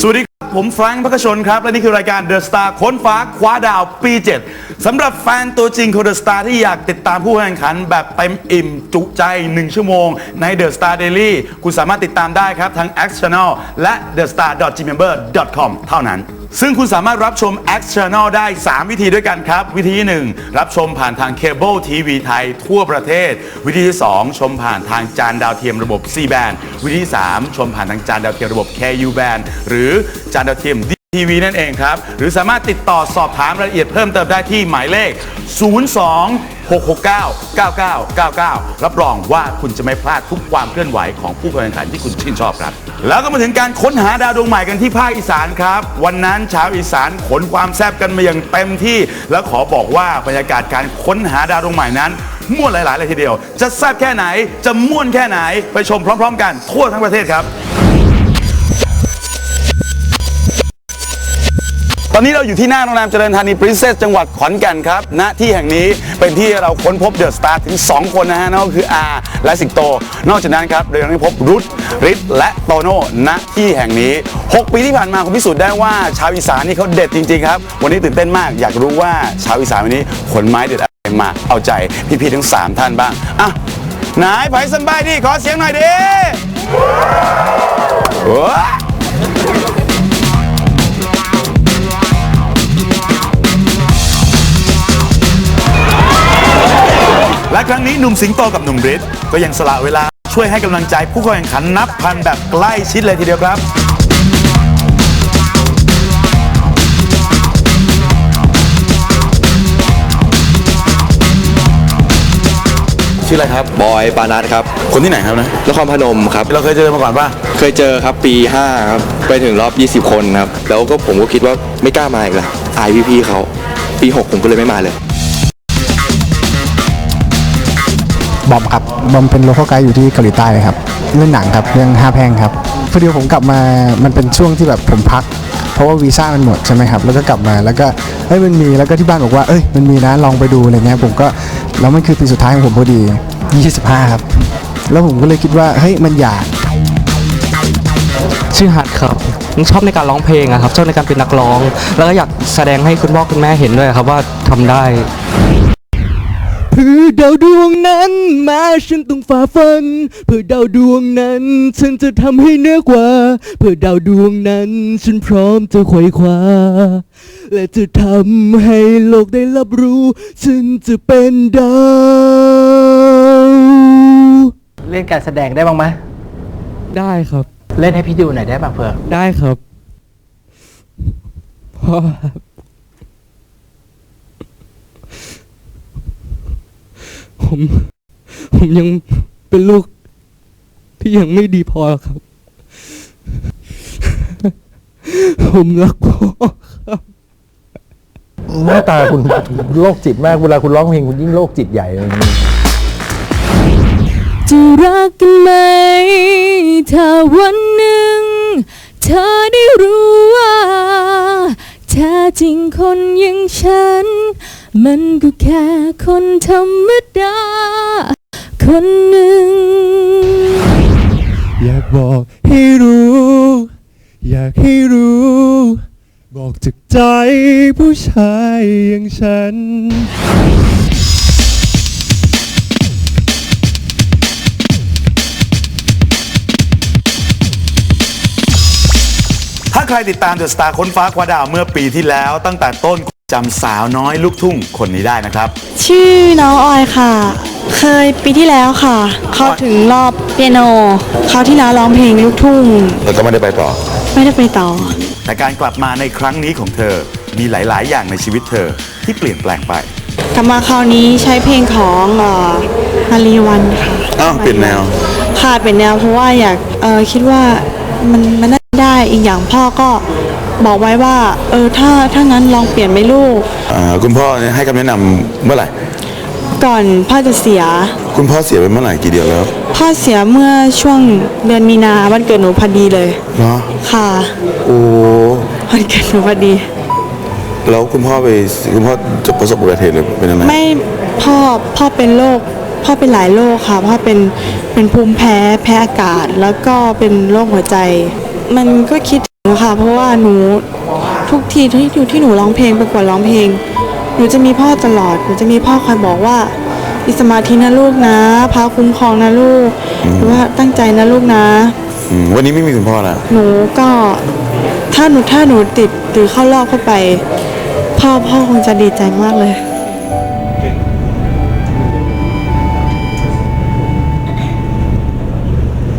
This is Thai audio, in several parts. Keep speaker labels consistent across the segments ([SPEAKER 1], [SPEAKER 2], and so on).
[SPEAKER 1] สวัสดีครับ ผมแฟรงค์พักชนครับ และนี่คือรายการ The Star ค้นฟ้าคว้าดาวปี 7สำหรับแฟนตัวจริงของ The Star ที่อยากติดตามผู้แข่งขันแบบเต็มอิ่ม จุใจ 1 ชั่วโมง ใน The Star Daily คุณสามารถติดตามได้ครับทั้ง X Channel และ thestar.gmember.com เท่านั้น ซึ่งคุณสามารถรับชม X Channel ได้ 3 วิธีด้วยกันครับ วิธีที่1รับชมผ่านทางเคเบิลทีวีไทยทั่วประเทศ วิธีที่ 2 ชมผ่านทางจานดาวเทียมระบบ C band วิธีที่ 3 ชมผ่านทางจานดาวเทียมระบบ KU band หรือจานดาวเทียม ทีวีนั่นเองครับ หรือสามารถติดต่อสอบถามรายละเอียดเพิ่มเติมได้ที่หมายเลข 02 669 9999 รับรองว่าคุณจะไม่พลาดทุกความเคลื่อนไหวของผู้แข่งขันที่คุณชื่นชอบครับ แล้วก็มาถึงการค้นหาดาวดวงใหม่กันที่ภาคอีสานครับ วันนั้นชาวอีสานขนความแซ่บกันมาอย่างเต็มที่ แล้วขอบอกว่าบรรยากาศการค้นหาดาวดวงใหม่นั้นม่วนหลายๆเลยทีเดียว จะแซ่บแค่ไหนจะม่วนแค่ไหนไปชมพร้อม ๆ กันทั่วทั้งประเทศครับ ตอนนี้เราอยู่ที่หน้าโรงแรมเจริญธานีปรินเซสจังหวัดขอนแก่นครับณที่แห่งนี้เป็นที่เราค้นพบเดอะสตาร์ถึง 2 คนนะฮะนั่นก็คืออาและสิงโต นอกจากนั้นครับเรายังได้พบรุทริทและโตโน่ณที่แห่งนี้ 6 ปีที่ผ่านมาคุณพิสูจน์ได้ว่าชาวอีสานนี่เขาเด็ดจริงๆครับวันนี้ตื่นเต้นมากอยากรู้ว่าชาวอีสานวันนี้ขนไม้เด็ดอะไรมาเอาใจพี่ๆทั้ง 3 ท่านบ้างอะไหนไผ่สันบายดิขอเสียงหน่อยดิ นี้หนุ่มสิงโตกับหนุ่มฤทธิ์ก็ยังสละเวลาช่วยให้กำลังใจผู้เข้าแข่งขันนับพันแบบใกล้ชิดเลยทีเดียวครับ ชื่ออะไรครับ
[SPEAKER 2] บอยปานัทครับ
[SPEAKER 1] คนที่ไหนครับนะ
[SPEAKER 2] นครพนมครับ
[SPEAKER 1] เราเคยเจอมาก่อนป่ะ
[SPEAKER 2] เคยเจอครับปี 5 ครับ ไปถึงรอบ 20 คนครับ แล้วก็ผมก็คิดว่าไม่กล้ามาอีกเลยอายพี่ๆเขา ปี 6 ผมก็เลยไม่มาเลย
[SPEAKER 3] บอมครับบอมเป็นโลเคอลไกด์อยู่ที่เกาหลีใต้เลยครับเล่นหนังครับเรื่องห้าแพร่งครับพอดีผมกลับมามันเป็นช่วงที่แบบผมพัก เพราะว่าวีซ่ามันหมดใช่ไหมครับแล้วก็กลับมาแล้วก็เอ้ยมันมีแล้วก็ที่บ้านบอกว่าเอ้ยมันมีนะลองไปดูอะไรเงี้ยผมก็แล้วมันคือปีสุดท้ายของผมพอดี 25 ครับ แล้วผมก็เลยคิดว่าเฮ้ยมันอยาก
[SPEAKER 4] ชื่อฮัทครับชอบในการร้องเพลงอะครับชอบในการเป็นนักร้อง แล้วก็อยากแสดงให้คุณพ่อคุณแม่เห็นด้วยครับว่าทำได้
[SPEAKER 5] เพื่อดาวดวงนั้นแม้ฉันต้องฝ่าฟัน เพื่อดาวดวงนั้น ฉันจะทำให้เหนือกว่า เพื่อดาวดวงนั้นฉันพร้อมจะไขว่คว้าและจะทำให้โลกได้รับรู้ ฉันจะเป็นดาว
[SPEAKER 6] เล่นการแสดงได้บ้างไหม
[SPEAKER 5] ได้ครับ
[SPEAKER 6] เล่นให้พี่ดูหน่อยได้ป่ะเผื่อ
[SPEAKER 5] ได้ครับพ่อครับ ผม ผมยังเป็นลูกที่ยังไม่ดีพอหรอกครับ ผมรักพ่อ
[SPEAKER 7] หน้าตาคุณโรคจิตมากเวลาคุณร้องเพลงคุณยิ่งโรคจิตใหญ่เลย
[SPEAKER 8] จะรักกันไหม ถ้าวันหนึ่ง เธอได้รู้ว่าแท้จริงคนอย่างฉัน มันก็แค่คนธรรมดา คนหนึ่ง
[SPEAKER 5] อยากบอกให้รู้ อยากให้รู้ บอกจากใจผู้ชายอย่างฉัน
[SPEAKER 1] ถ้าใครติดตามเดอะสตาร์ค้นฟ้าคว้าดาวเมื่อปีที่แล้วตั้งแต่ต้น จำสาวน้อยลูกทุ่งคนนี้ได้นะครับ
[SPEAKER 8] ชื่อน้องออยค่ะ เคยปีที่แล้วค่ะ เข้าถึงรอบเปียโนเขาวที่แล้วร้องเพลงลูกทุ่ง
[SPEAKER 1] แล้วก็ไม่ได้ไปต่อ
[SPEAKER 8] ไม่ได้ไปต่อ
[SPEAKER 1] แต่การกลับมาในครั้งนี้ของเธอมีหลาย ๆ อย่างในชีวิตเธอที่เปลี่ยนแปลงไป
[SPEAKER 8] กลับมาคราวนี้ใช้เพลงของเอ่อมารีวันค่ะ
[SPEAKER 1] อ้าวเปลี่ยนแนว
[SPEAKER 8] ค่ะเป็นแนวเพราะว่าอยากเออคิดว่ามันมันน่าได้อีกอย่างพ่อก็ บอกไว้ว่า เออถ้าถ้างั้นลองเปลี่ยนไหมลูก
[SPEAKER 1] อ่าคุณพ่อเนี่ยให้คำแนะนำเมื่อไหร่
[SPEAKER 8] ก่อนพ่อจะเสีย
[SPEAKER 1] คุณพ่อเสียไปเมื่อไหร่กี่เดือนแล้ว
[SPEAKER 8] พ่อเสียเมื่อช่วงเดือนมีนาวันเกิดหนูพอดีเลย
[SPEAKER 1] เนาะ
[SPEAKER 8] ค่ะ
[SPEAKER 1] โอ้
[SPEAKER 8] วันเกิดหนูพอดี
[SPEAKER 1] แล้วคุณพ่อไปคุณพ่อจะประสบอุบัติเหตุหรือเป็นอะไร
[SPEAKER 8] ไม่พ่อพ่อเป็นโรคพ่อเป็นหลายโรคค่ะพ่อเป็นเป็นภูมิแพ้แพ้อากาศ แล้วก็เป็นโรคหัวใจ มันก็คิด
[SPEAKER 9] นะ คะเพราะว่าหนูทุกทีที่อยู่ที่หนูร้องเพลงประกวดร้องเพลงหนูจะมีพ่อตลอดหนูจะมีพ่อคอยบอกว่ามีสมาธินะลูกนะพาคุ้มครองนะลูกหรือว่าตั้งใจนะลูกนะ
[SPEAKER 1] อืมวันนี้ไม่มีคุณพ่อแล้ว
[SPEAKER 9] หนูก็ถ้าหนูถ้าหนูติดหรือเข้ารอบเข้าไป พ่อพ่อคงจะดีใจมากเลย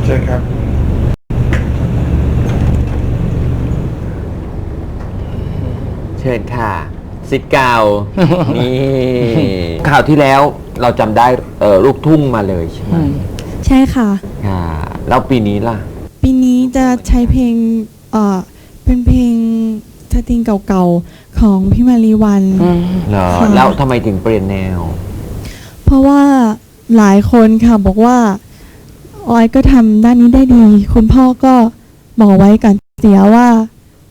[SPEAKER 1] เชิญครับ
[SPEAKER 10] เชิญค่ะสิทธิ์เก่า นี่ข่าวที่แล้วเราจำได้เออลูกทุ่งมาเลยใช่ไหม
[SPEAKER 11] ใช่ค่ะ
[SPEAKER 10] ค่ะแล้วปีนี้ล่ะ
[SPEAKER 11] ปีนี้จะใช้เพลงเอ่อเป็นเพลงสตริงเก่าๆ ของพี่มารีวัน
[SPEAKER 10] เหรอ
[SPEAKER 11] ค่ะ
[SPEAKER 10] แล้วทำไมถึงเปลี่ยนแนว
[SPEAKER 11] เพราะว่าหลายคนค่ะบอกว่า ออยก็ทำด้านนี้ได้ดี คุณพ่อก็บอกไว้ก่อนเสียว่า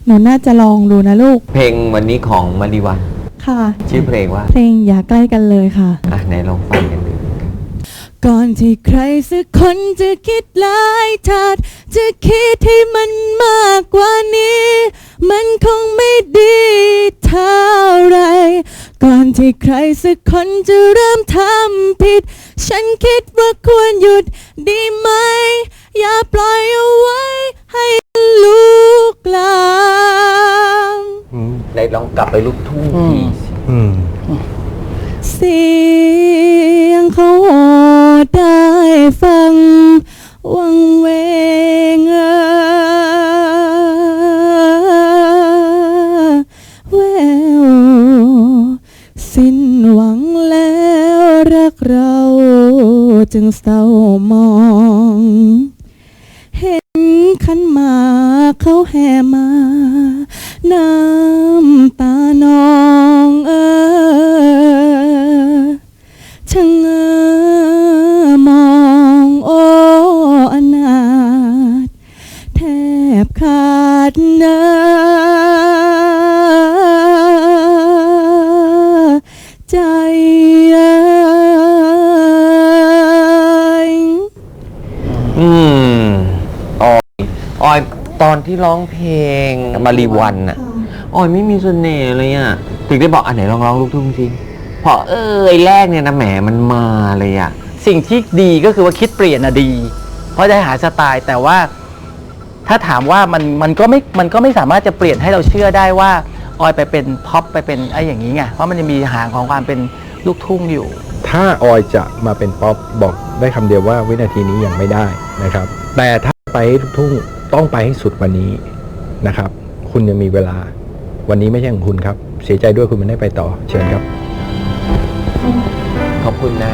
[SPEAKER 11] หนูน่าจะลองดูนะลูก
[SPEAKER 10] เพลงวันนี้ของมาริวัน
[SPEAKER 11] ค่ะ
[SPEAKER 10] ชื่อเพลงว่า
[SPEAKER 11] เพลงอย่าใกล้กันเลยค่ะ
[SPEAKER 10] อะไหนลองฟังกันดู
[SPEAKER 11] ก่อนที่ใครสักคนจะคิดหลายทัดจะคิดให้มันมากกว่านี้ มันคงไม่ดีเท่าไร ก่อนที่ใครสักคนจะเริ่มทำผิด ฉันคิดว่าควรหยุดดีไหม อย่าปล่อยเอาไว้ ให้ลูกลาม
[SPEAKER 10] ไหนลองกลับไปลูกทุ่งทีสิ
[SPEAKER 7] อืม
[SPEAKER 11] เสียงเขาโหดได้ฟัง วังเวงเอ่อแววสิ้นหวังแล้วรักเราจึงเศร้ามอง ที่
[SPEAKER 10] ร้องเพลงมารีวันอะออยไม่มีเสน่ห์เลยอะถึงได้บอกอันไหนลองร้องลูกทุ่งสิพอเอ้ยแรกเนี่ยนะแหมมันมาเลยอะ
[SPEAKER 6] สิ่งที่ดีก็คือว่าคิดเปลี่ยนอะดี เพราะได้หาสไตล์แต่ว่า ถ้าถามว่ามันมันก็ไม่มันก็ไม่สามารถจะเปลี่ยนให้เราเชื่อได้ว่าออยไปเป็นพ็อปไปเป็นไอ้อย่างนี้ไงเพราะมันจะมีหางของความเป็นลูกทุ่งอยู่
[SPEAKER 7] ถ้าออยจะมาเป็นป๊อปบอกได้คำเดียวว่าวินาทีนี้ยังไม่ได้นะครับ แต่ถ้าไปให้ลูกทุ่ง ต้องไปให้สุดวันนี้นะครับ คุณยังมีเวลา วันนี้ไม่ใช่ของคุณครับ เสียใจด้วยคุณไม่ได้ไปต่อ เชิญครับ
[SPEAKER 10] ขอบคุณนะ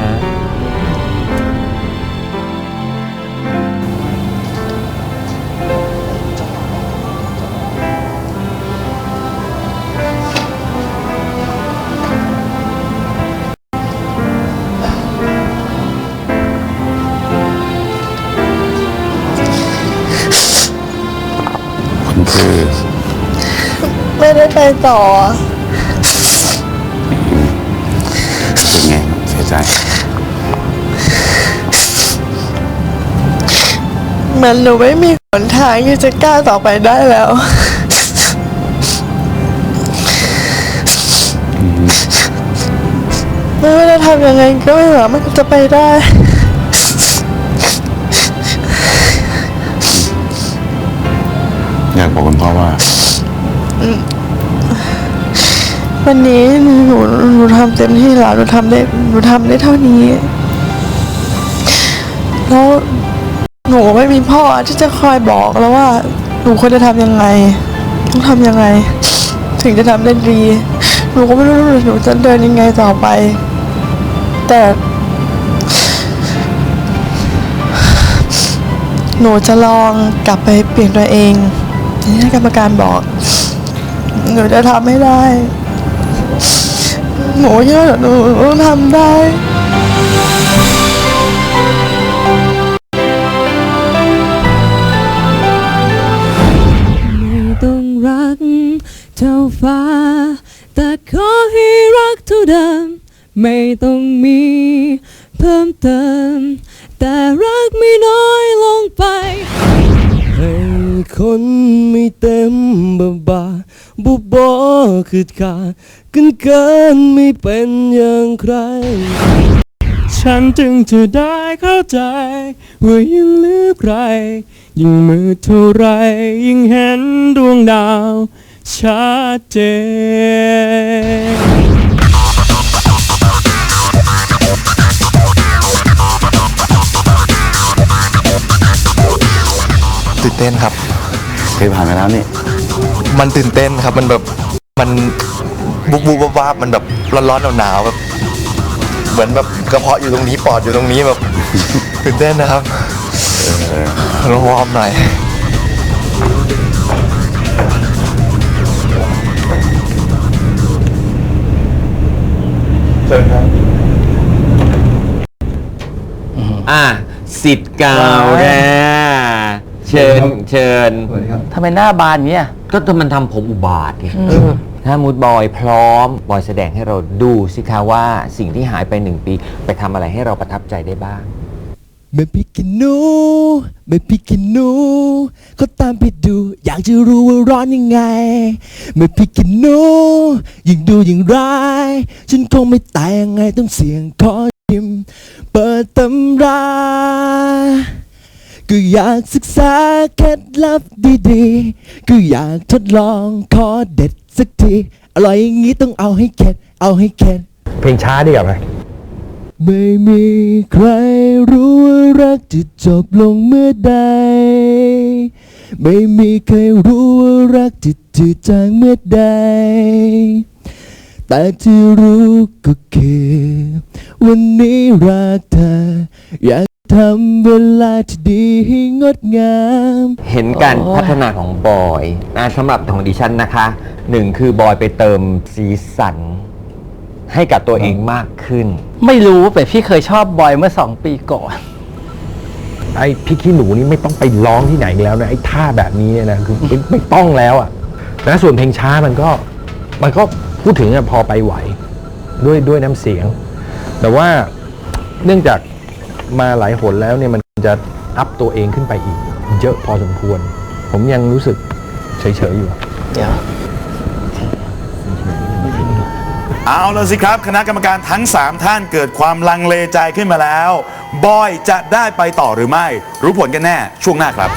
[SPEAKER 1] คือ
[SPEAKER 9] ไม่ได้ไปต่อ
[SPEAKER 1] เป็นไงเสียใจ
[SPEAKER 9] เหมือนหนูไม่มีหนทางที่จะก้าวต่อไปได้แล้ว ไม่ว่าจะทำยังไงก็ไม่สามารถจะไปได้
[SPEAKER 1] อยากบอกคุณพ่อว่า
[SPEAKER 9] วันนี้หนูหนูทำเต็มที่แล้วหนูทำได้หนูทำได้เท่านี้แล้วหนูไม่มีพ่อที่จะคอยบอกแล้วว่า หนูควรจะทำยังไงต้องทำยังไง ถึงจะทำได้ดี หนูก็ไม่รู้หนูจะเดินยังไงต่อไป แต่หนูจะลองกลับไปเปลี่ยนตัวเอง ทีนี้กรรมการบอก หนูจะทำให้ได้ หนูเชื่อหนูต้องทำได้
[SPEAKER 11] คนไม่เต็มบบาบุบอ
[SPEAKER 12] คือขากันเกินไม่เป็นอย่างใคร ฉันจึงจะได้เข้าใจ ว่ายิ่งลือใคร ยิ่งมือเท่าไร ยิ่งเห็นดวงดาวชัดเจ
[SPEAKER 2] น เต้นครับ
[SPEAKER 1] เคยผ่านมาแล้วนี่
[SPEAKER 2] มันตื่นเต้นครับมันแบบมันบุบบุบวาบๆมันแบบร้อนๆหนาวๆแบบเหมือนแบบกระเพาะอยู่ตรงนี้ปอดอยู่ตรงนี้แบบ ตื่นเต้นนะครับลองวอร์มหน่อย
[SPEAKER 10] อะสิทธิ์เก่าแน่ เชิญเชิญ
[SPEAKER 6] ทำไมหน้าบานเงี้ย
[SPEAKER 10] ก็ถ้ามันทำผมอุบาทไงถ้ามูดบอยพร้อม บอยแสดงให้เราดูสิคะว่าสิ่งที่หายไปหนึ่งปี ไปทำอะไรให้เราประทับใจได้บ้าง
[SPEAKER 12] แม่พี่กินหนูแม่พี่กินหนูก็ตามไปดู อยากจะรู้ว่าร้อนยังไงแม่พี่กินหนูยิ่งดูยิ่งร้าย ฉันคงไม่ตายยังไงต้องเสี่ยงขอชิมเปิดตำรา ก็อยากศึกษาเคล็ดลับดีๆ ก็อยากทดลองขอเด็ดสักที อร่อยอย่างนี้ต้องเอาให้เข็ด เอาให้เข็ด
[SPEAKER 7] เพลงช้าดีกว่าไหม
[SPEAKER 12] ไม่มีใครรู้ว่ารักจะจบลงเมื่อใด ไม่มีใครรู้ว่ารักจะจืดจางเมื่อใด แต่ที่รู้ก็คือ วันนี้รักเธออยาก ทำเวลาที่ดีให้งดงาม
[SPEAKER 10] เห็นการพัฒนาของบอยนะสำหรับของดิฉันนะคะหนึ่งคือบอยไปเติมสีสัน ให้กับตัวเองมากขึ้น
[SPEAKER 6] ไม่รู้แต่พี่เคยชอบบอยเมื่อสองปีก่อน
[SPEAKER 7] ไอ้พี่ขี้หนูนี่ไม่ต้องไปร้องที่ไหนอีกแล้วนะไอ้ท่าแบบนี้เนี่ยนะคือไม่ไม่ต้องแล้วอะนะส่วนเพลงช้ามันก็มันก็พูดถึงอะพอไปไหว ด้วยด้วยน้ำเสียง แต่ว่าเนื่องจาก มาหลายหนแล้วเนี่ยมันจะอัพตัวเองขึ้นไปอีก เยอะพอสมควร ผมยังรู้สึกเฉยๆอยู่
[SPEAKER 6] เดี๋ยว
[SPEAKER 1] เอาละสิครับ คณะกรรมการทั้ง 3 ท่านเกิดความลังเลใจขึ้นมาแล้ว บอยจะได้ไปต่อหรือไม่ รู้ผลกันแน่ช่วงหน้าครับ